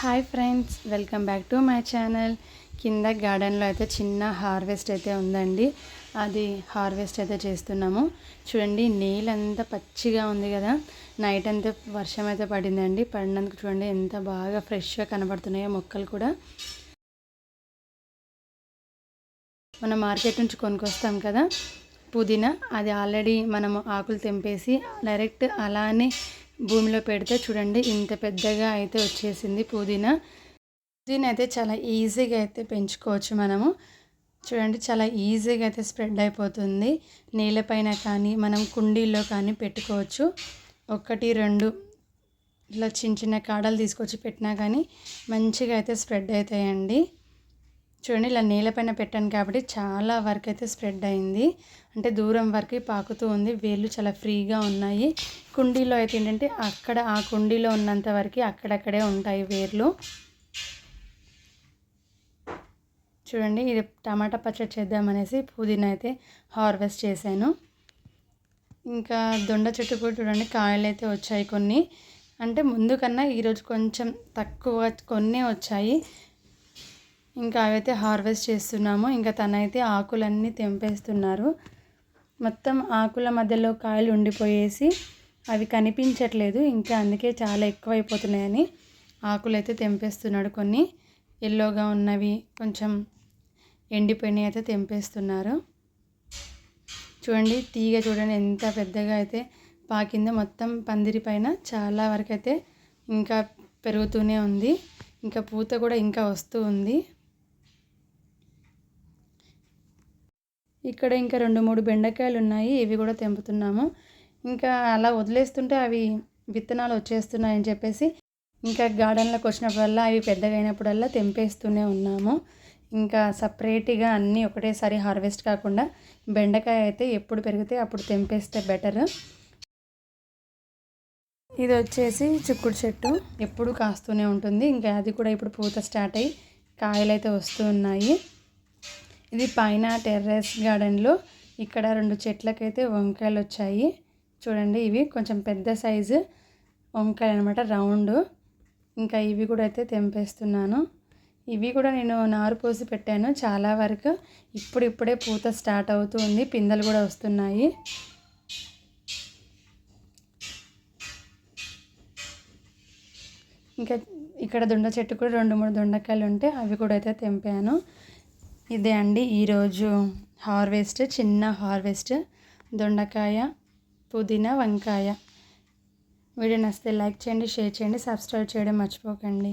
Hi friends welcome back to my channel. కింద గార్డెన్లో అయితే చిన్న హార్వెస్ట్ అయితే ఉందండి. అది హార్వెస్ట్ అయితే చేస్తున్నాము. చూడండి నీళ్ళంతా పచ్చిగా ఉంది కదా. నైట్ అంతా వర్షం అయితే పడిందండి. పడినందుకు చూడండి ఎంత బాగా ఫ్రెష్గా కనబడుతున్నాయో మొక్కలు కూడా. మనం మార్కెట్ నుంచి కొనుక్కొస్తాం కదా పుదీనా. అది ఆల్రెడీ మనము ఆకులు తెంపేసి డైరెక్ట్ అలానే భూమిలో పెడితే చూడండి ఇంత పెద్దగా అయితే వచ్చేసింది పుదీనా. పుదీనా అయితే చాలా ఈజీగా అయితే పెంచుకోవచ్చు మనము. చూడండి చాలా ఈజీగా అయితే స్ప్రెడ్ అయిపోతుంది. నీళ్ళపైన కానీ మనం కుండీల్లో కానీ పెట్టుకోవచ్చు. ఒకటి రెండు ఇట్లా చిన్న చిన్న కాడలు తీసుకొచ్చి పెట్టినా కానీ మంచిగా అయితే స్ప్రెడ్ అవుతాయండి. చూడండి ఇలా నీళ్ళపైన పెట్టాను కాబట్టి చాలా వరకు అయితే స్ప్రెడ్ అయింది. అంటే దూరం వరకు పాకుతూ ఉంది. వేళ్ళు చాలా ఫ్రీగా ఉన్నాయి. కుండీలో అయితే ఏంటంటే అక్కడ ఆ కుండీలో ఉన్నంత వరకు అక్కడక్కడే ఉంటాయి వేర్లు. చూడండి ఇది టమాటా పచ్చడి చేద్దామనేసి పుదీనా అయితే హార్వెస్ట్ చేశాను. ఇంకా దొండ చెట్టు కూడా చూడండి కాయలు అయితే వచ్చాయి కొన్ని. అంటే ముందు కన్నా ఈరోజు కొంచెం తక్కువ కొన్ని వచ్చాయి. ఇంకా అవైతే హార్వెస్ట్ చేస్తున్నాము. ఇంకా తనైతే ఆకులన్నీ తెంపేస్తున్నారు. మొత్తం ఆకుల మధ్యలో కాయలు ఉండిపోయేసి అవి కనిపించట్లేదు. ఇంకా అందుకే చాలా ఎక్కువైపోతున్నాయని ఆకులు అయితే తెంపేస్తున్నాడు కొన్ని. ఎల్లోగా ఉన్నవి కొంచెం ఎండిపోయినవి అయితే తెంపేస్తున్నారు. చూడండి తీగ చూడండి ఎంత పెద్దగా అయితే పాకిందో మొత్తం పందిరి పైన చాలా వరకు అయితే ఇంకా పెరుగుతూనే ఉంది. ఇంకా పూత కూడా ఇంకా వస్తూ ఉంది. ఇక్కడ ఇంకా రెండు మూడు బెండకాయలు ఉన్నాయి ఇవి కూడా తెంపుతున్నాము. ఇంకా అలా వదిలేస్తుంటే అవి విత్తనాలు వచ్చేస్తున్నాయని చెప్పేసి ఇంకా గార్డెన్లోకి వచ్చినప్పుడల్లా అవి పెద్దగా అయినప్పుడల్లా తెంపేస్తూనే ఉన్నాము. ఇంకా సపరేట్గా అన్నీ ఒకటేసారి హార్వెస్ట్ కాకుండా బెండకాయ అయితే ఎప్పుడు పెరిగితే అప్పుడు తెంపేస్తే బెటర్. ఇది వచ్చేసి చిక్కుడు చెట్టు. ఎప్పుడు కాస్తూనే ఉంటుంది. ఇంకా అది కూడా ఇప్పుడు పూత స్టార్ట్ అయ్యి కాయలు అయితే వస్తూ ఉన్నాయి. ఇది పైన టెర్రస్ గార్డెన్లో ఇక్కడ రెండు చెట్లకైతే వంకాయలు వచ్చాయి చూడండి ఇవి కొంచెం పెద్ద సైజు వంకాయలు అనమాట రౌండ్. ఇంకా ఇవి కూడా అయితే తెంపేస్తున్నాను. ఇవి కూడా నేను నారు పోసి పెట్టాను చాలా వరకు. ఇప్పుడిప్పుడే పూత స్టార్ట్ అవుతుంది పిందెలు కూడా వస్తున్నాయి. ఇంకా ఇక్కడ దొండ చెట్టు కూడా రెండు మూడు దొండకాయలు ఉంటే అవి కూడా అయితే తెంపాను. ఇదే అండి ఈరోజు హార్వెస్ట్ చిన్న హార్వెస్ట్ దొండకాయ. పుదీనా వంకాయ. వీడియో నచ్చితే లైక్ చేయండి షేర్ చేయండి సబ్స్క్రైబ్ చేయడం మర్చిపోకండి.